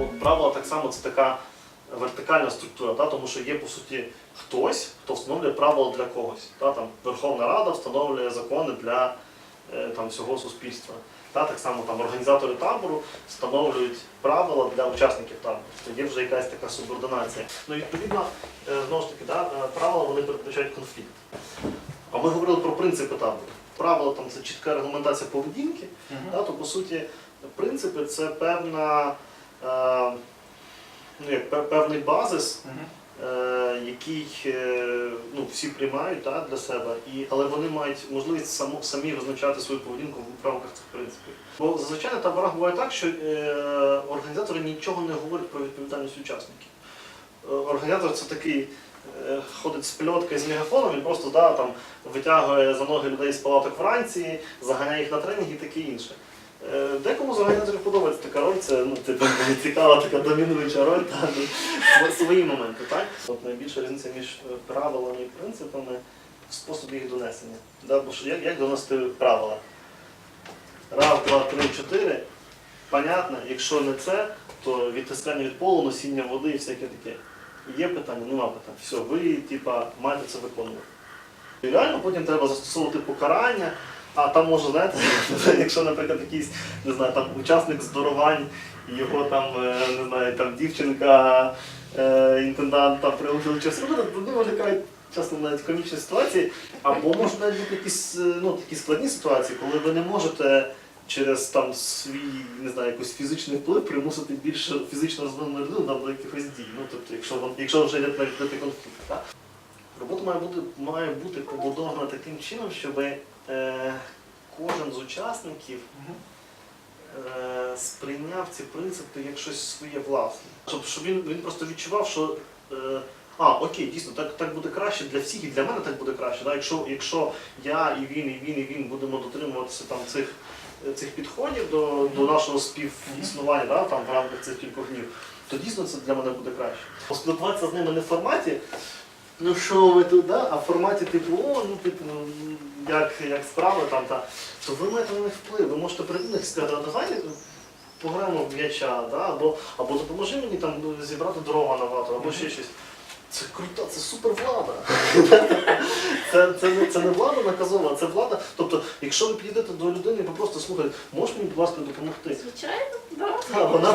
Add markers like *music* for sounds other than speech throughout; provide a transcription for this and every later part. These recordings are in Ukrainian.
Ну, правила так само це така вертикальна структура, та, тому що є по суті хтось, хто встановлює правила для когось. Та, там, Верховна Рада встановлює закони для е, там, всього суспільства. Та, так само там, організатори табору встановлюють правила для учасників табору. Тобто є вже якась така субординація. Ну, відповідно, е, знову ж таки, да, е, правила вони передбачають конфлікт. А ми говорили про принципи табору. Правила там це чітка регламентація поведінки. Да, то по суті принципи це певна, ну, як, певний базис, е, який е, ну, всі приймають да, для себе, і, але вони мають можливість само, самі визначати свою поведінку в рамках цих принципів. Бо зазвичай на таборах буває так, що е, організатори нічого не говорять про відповідальність учасників. Е, Організатор це такий. е, Ходить з пльоткою з мегафоном, він просто да, там, витягує за ноги людей з палаток вранці, заганяє їх на тренінг і таке інше. Е, Декому з організаторів подобається така роль, це ну, типу, *laughs* цікава така домінуюча роль, та, ну, свої моменти. Так? От найбільша різниця між е, правилами і принципами в способі їх донесення. Да? Бо що як, як доносити правила? Раз, два, три, чотири. Понятно, якщо не це, то відтискання від полу, носіння води і всяке таке. Є питання, нема питань. Все, ви типа, маєте це виконувати. І реально потім треба застосовувати покарання, а там може, знаєте, *laughs* якщо, наприклад, якийсь не знаю, там учасник здорувань, його там, е, не знаю, там дівчинка, е, інтендант там прилучили робити, то вони виникають часто навіть комічні ситуації, або можуть навіть бути якісь е, ну, такі складні ситуації, коли ви не можете через там свій не знаю, якийсь фізичний вплив примусити більш фізично розвинену людину до якихось дій. Ну, тобто, якщо, якщо вже йде конфлікту. Так? Робота має бути, має бути побудована таким чином, щоб е, кожен з учасників е, сприйняв ці принципи як щось своє власне. Щоб, щоб він, він просто відчував, що е, а, окей, дійсно, так, так буде краще для всіх, і для мене так буде краще. Да? Якщо, якщо я і він, і він, і він будемо дотримуватися там цих, цих підходів до, до нашого співіснування да? там, в рамках цих кількох днів, то дійсно це для мене буде краще. Поспілкуватися з ними не в форматі. Ну що ви тут, да? а в форматі типу, о, ну типу, ну, як, як справи там, та, то ви маєте на них вплив. Ви можете прийти них сказати, давай пограємо в м'яча, да? або, або допоможи мені там зібрати дрова на вату, або ще щось. Це крута, це супервлада. *laughs* Це, це, не, це не влада наказова, це влада. Тобто, якщо ви підійдете до людини і попросите, слухай, можеш мені, будь ласка, допомогти? Звичайно, да. А, вона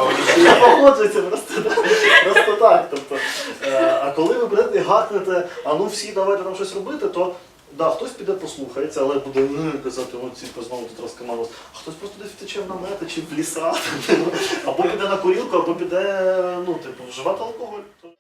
погоджується просто, так. просто так. Тобто, е, а коли ви будете і гакнете, а ну всі давайте там щось робити, то да, хтось піде послухається, але буде «Е», казати, о, ці знову тут розкамало. А хтось просто десь втече в намети чи в ліса, або піде на курілку, або піде ну, типу, вживати алкоголь.